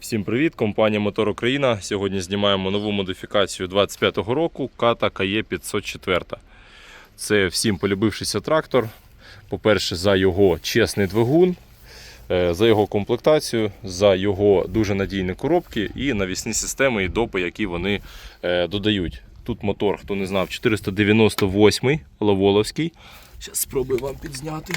Всім привіт! Компанія Мотор Україна. Сьогодні знімаємо нову модифікацію 25-го року Ката КАЄ 504. Це всім полюбившийся трактор. По-перше, за його чесний двигун, е, за його комплектацію, за його дуже надійні коробки і навісні системи і допи, які вони е, додають. Тут мотор, хто не знав, 498 Лаволовський. Зараз спробую вам підзняти.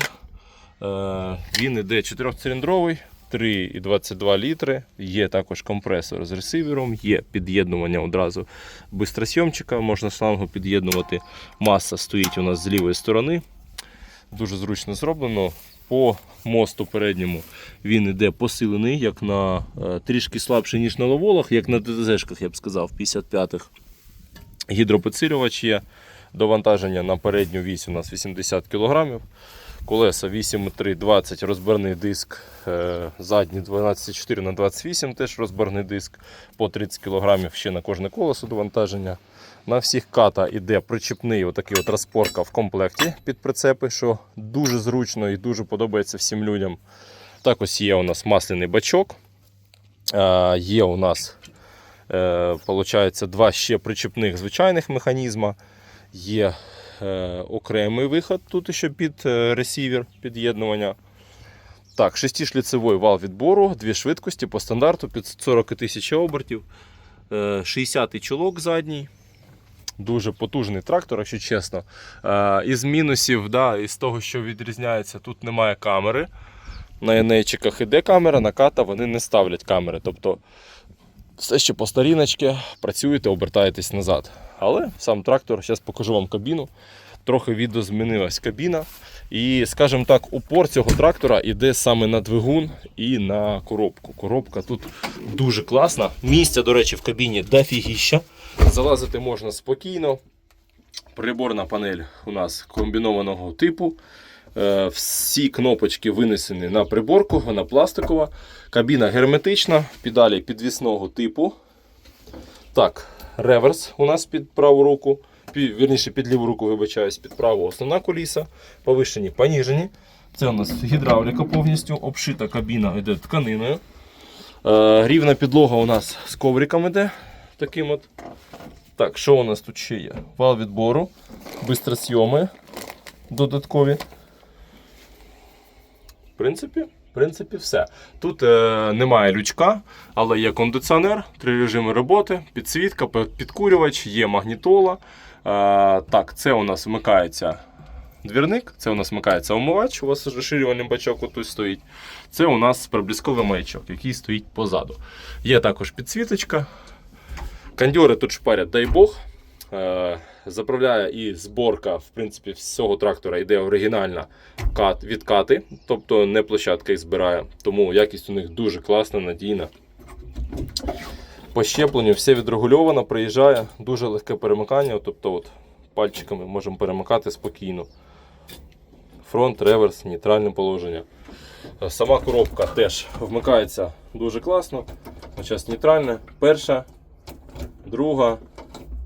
Е, Він іде 4-циліндровий, 3,22 літри. Є також компресор з ресивером, є під'єднування одразу бистросйомчика, можна шлангу під'єднувати. Маса стоїть у нас з лівої сторони. Дуже зручно зроблено. По мосту передньому він іде посилений, як на е, трішки слабший, ніж на ловолах, як на ДТЗ-шках, я б сказав, 55-х. Гідропідсилювач є. Довантаження на передню вісь у нас 80 кг. Колеса 8,3, 20 розбірний диск, е, задній 12,4 на 28 теж розбірний диск, по 30 кг ще на кожне колесо довантаження. На всіх ката йде причіпний отакий от розпорка в комплекті під прицепи, що дуже зручно і дуже подобається всім людям. Так ось є у нас масляний бачок. Е, Є у нас е, получається, два ще причіпних звичайних механізма. Є е, окремий виход тут ще під е, ресівер під'єднування. Так, шестишліцевий вал відбору, дві швидкості по стандарту 540 тисяч обертів. Е, 60-й чолок задній. Дуже потужний трактор, якщо чесно. Е, із мінусів, да, із того, що відрізняється, тут немає камери. На енейчиках іде камера, на ката вони не ставлять камери. Тобто все ще по старіночці, працюєте, обертаєтесь назад. Але сам трактор, зараз покажу вам кабіну. Трохи відозмінилась кабіна. І, скажімо так, упор цього трактора йде саме на двигун і на коробку. Коробка тут дуже класна. Місця, до речі, в кабіні дофігіща. Залазити можна спокійно. Приборна панель у нас комбінованого типу. Е, Всі кнопочки винесені на приборку, вона пластикова. Кабіна герметична, педалі підвісного типу. Так, реверс у нас під праву руку. Пі- Вірніше, під ліву руку, вибачаюсь, під праву основна коліса. Повишені, поніжені. Це у нас гідравліка повністю, обшита кабіна йде тканиною. Е, рівна підлога у нас з ковриком іде. Таким от. Так, що у нас тут ще є? Вал відбору, бистросйоми додаткові. В принципі, принципі, все. Тут е, немає лючка, але є кондиціонер, три режими роботи, підсвітка, підкурювач, є магнітола. Е, так, це у нас вмикається двірник, це у нас вмикається омивач, у вас розширювальний бачок отут стоїть. Це у нас проблісковий маячок, який стоїть позаду. Є також підсвіточка. Кондьори тут шпарять, дай Бог. Заправляє і зборка в принципі, всього трактора йде оригінальна кат, відкати, тобто не площадка їх збирає. Тому якість у них дуже класна, надійна. По щепленню все відрегульовано, приїжджає, дуже легке перемикання, тобто от пальчиками можемо перемикати спокійно. Фронт, реверс, нейтральне положення. Е, Сама коробка теж вмикається дуже класно. Зараз нейтральне. Перша, друга,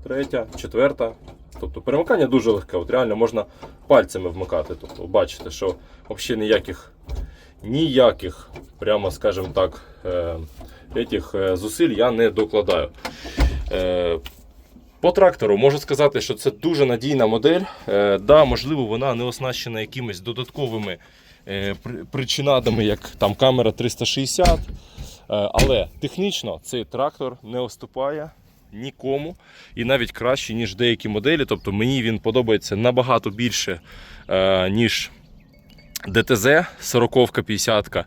третя, четверта. Тобто перемикання дуже легке. От реально можна пальцями вмикати. Тобто, бачите, що взагалі ніяких, ніяких, прямо скажімо так, етих, е, зусиль я не докладаю. Е, по трактору можу сказати, що це дуже надійна модель. Е, да, можливо, вона не оснащена якимись додатковими при- причинадами, як там камера 360. Е, але технічно цей трактор не уступає нікому і навіть краще, ніж деякі моделі. Тобто мені він подобається набагато більше, е, ніж ДТЗ 40 50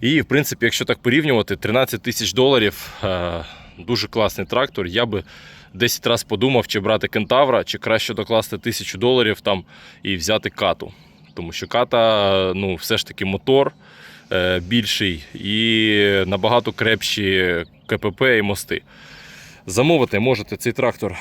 І, в принципі, якщо так порівнювати, 13 тисяч доларів е, дуже класний трактор. Я би 10 разів подумав, чи брати кентавра, чи краще докласти тисячу доларів там і взяти кату. Тому що ката, ну, все ж таки мотор е, більший і набагато крепші КПП і мости. Замовити можете цей трактор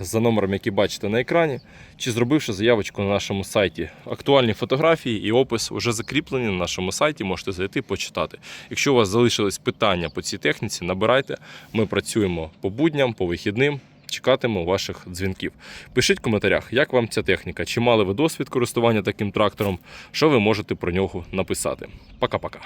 за номером, який бачите на екрані, чи зробивши заявочку на нашому сайті. Актуальні фотографії і опис вже закріплені на нашому сайті, можете зайти почитати. Якщо у вас залишились питання по цій техніці, набирайте. Ми працюємо по будням, по вихідним. Чекатимемо ваших дзвінків. Пишіть в коментарях, як вам ця техніка, чи мали ви досвід користування таким трактором, що ви можете про нього написати. Пока-пока.